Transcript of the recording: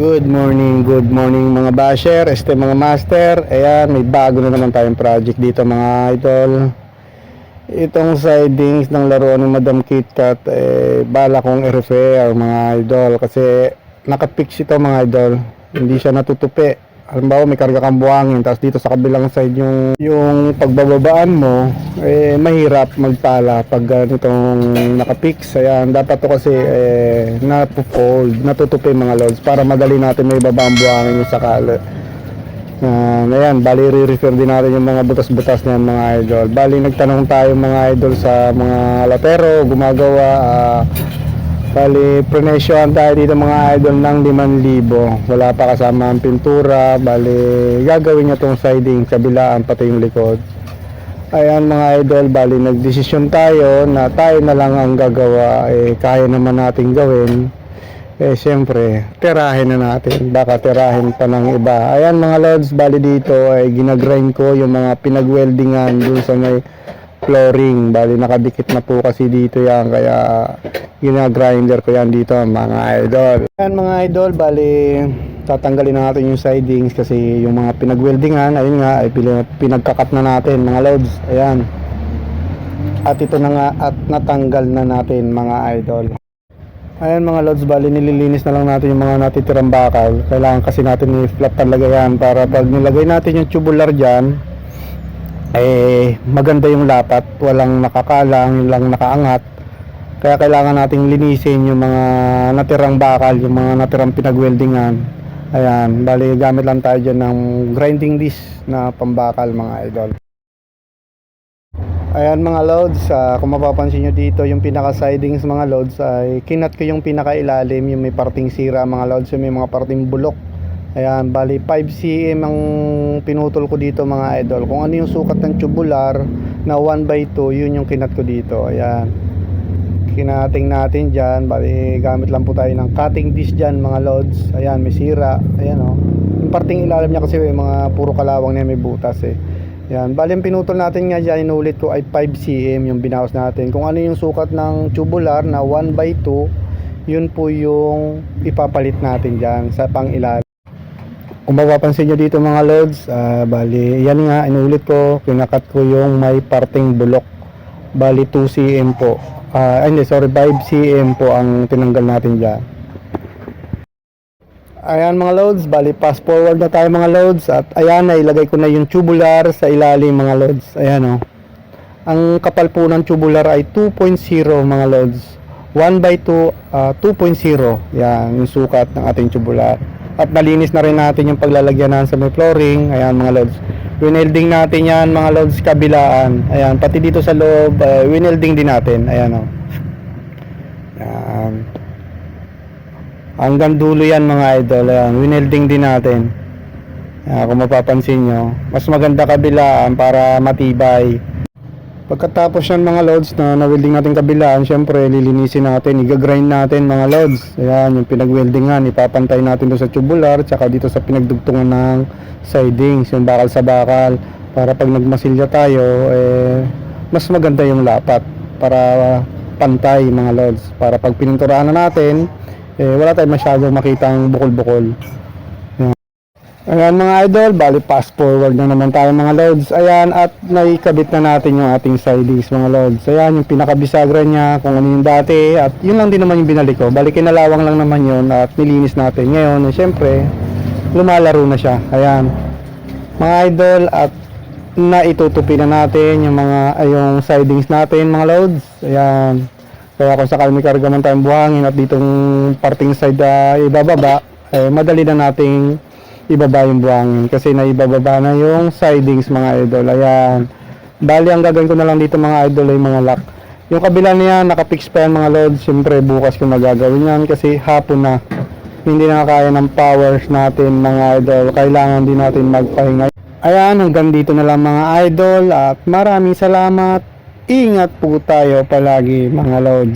Good morning, good morning mga basher, este mga master. Ayan, may bago na naman tayong project dito mga idol. Itong sidings ng laruan ni Madam KitKat, eh, bala kong i-repair mga idol. Kasi nakapix ito mga idol. Hindi siya natutupi. Halimbawa may karga kang buhangin, tapos dito sa kabilang side yung, yung pagbababaan mo, eh, mahirap magpala pag ganitong nakapix. Ayan, dapat to kasi eh, napo-fold, natutupi mga loads para madali natin may babang buhangin yung sakali. Uh, ayan, bali re-refer din natin yung mga butas-butas na mga idol. Bali nagtanong tayo mga idol sa mga latero, gumagawa. ah, bali prenesyohan tayo dito mga idol ng 5,000. Wala pa kasama ang pintura. Bali gagawin niya tong siding, kabilaan pati yung likod. Ayan mga idol, bali nagdesisyon tayo na tayo na lang ang gagawa. Eh, kaya naman natin gawin eh syempre, tirahin na natin. Baka tirahin pa ng iba. Ayan mga lods, bali dito ay ginagrind ko yung mga pinagweldingan dun sa may flooring. Bali nakadikit na po kasi dito yan. Kaya ginagrinder ko yan dito mga idol. Ayan mga idol, bali tatanggalin na natin yung sidings kasi yung mga pinagweldingan, ayun nga, ay pinagkakat na natin mga lods. Ayan. At ito na nga at natanggal na natin mga idol. Ayan mga lods, bali nililinis na lang natin yung mga natitirang bakal. Kailangan kasi natin i-flap talaga yan para pag nilagay natin yung tubular dyan, eh maganda yung lapat, walang nakakalang, lang nakaangat. Kaya kailangan nating linisin yung mga natirang bakal, yung mga natirang pinagweldingan. Ayan, bali gamit lang tayo dyan ng grinding disc na pambakal mga idol. Ayan mga loads, ah, kung mapapansin nyo dito yung pinaka sidings mga loads ay kinat ko yung pinaka ilalim yung may parting sira mga loads yung may mga parting bulok. Ayan, bali 5 cm ang pinutol ko dito mga idol. Kung ano yung sukat ng tubular na 1 by 2 yun yung kinat ko dito. Ayan. Kinating natin dyan, bali gamit lang po tayo ng cutting disc dyan mga loads. Ayan, may sira. Ayan o. Oh. Yung parting ilalim niya kasi may mga puro kalawang na may butas eh. Yan, bali yung pinutol natin nga dyan, inulit ko ay 5 cm yung binawas natin. Kung ano yung sukat ng tubular na 1 by 2, yun po yung ipapalit natin dyan sa pang ilalim. Kung mapapansin nyo dito mga loads, ah, bali, yan nga, inulit ko, kinakat ko yung may parting bulok. Bali 2 cm po. Ay, hindi, sorry, 5 cm po ang tinanggal natin dyan. Ayan mga loads, bali fast forward na tayo mga loads at ayan na ilagay ko na yung tubular sa ilalim mga loads. Ayan o. Ang kapal po ng tubular ay 2.0 mga loads. 1 by 2, ah, 2.0. Yan yung sukat ng ating tubular. At nalinis na rin natin yung paglalagyanan sa may flooring. Ayan mga loads. Winelding natin yan mga loads kabilaan. Ayan, pati dito sa loob, uh, winelding din natin. Ayan o. Yan. Hanggang dulo yan mga idol. Ayan, winelding din natin. Ayan, kung mapapansin nyo. Mas maganda kabilaan para matibay. Pagkatapos yan mga loads na na-welding natin kabilaan, syempre lilinisin natin, i-grind natin mga loads. Ayan, yung pinag-weldingan, ipapantay natin doon sa tubular, tsaka dito sa pinagdugtungan ng sidings, yung bakal sa bakal. Para pag nagmasilya tayo, eh, mas maganda yung lapat para pantay mga loads. Para pag pininturahan na natin, eh, wala tayong masyadong makitang bukol-bukol. Ayan mga idol, bali fast forward na naman tayo mga loads. Ayan, at naikabit na natin yung ating sidings mga loads. Ayan, yung pinakabisagra niya, kung ano yung dati. At yun lang din naman yung binalik ko. Bali kinalawang lang naman yun at nilinis natin. Ngayon, syempre, lumalaro na siya. Ayan. Mga idol, at naitutupi na natin yung mga, yung sidings natin mga loads. Ayan. Kaya kung sakali may karga man tayong buhangin at ditong parting side uh, ibababa, eh, madali na nating ibaba yung buhangin kasi naibababa na yung sidings mga idol. Ayan. Bali, ang gagawin ko na lang dito mga idol ay mga lock. Yung kabila niya, nakapix pa yan mga load. Siyempre, bukas ko nagagawin yan kasi hapon na. Hindi na kaya ng powers natin mga idol. Kailangan din natin magpahinga. Ayan, hanggang dito na lang mga idol at maraming salamat. Ingat po tayo palagi mga loads.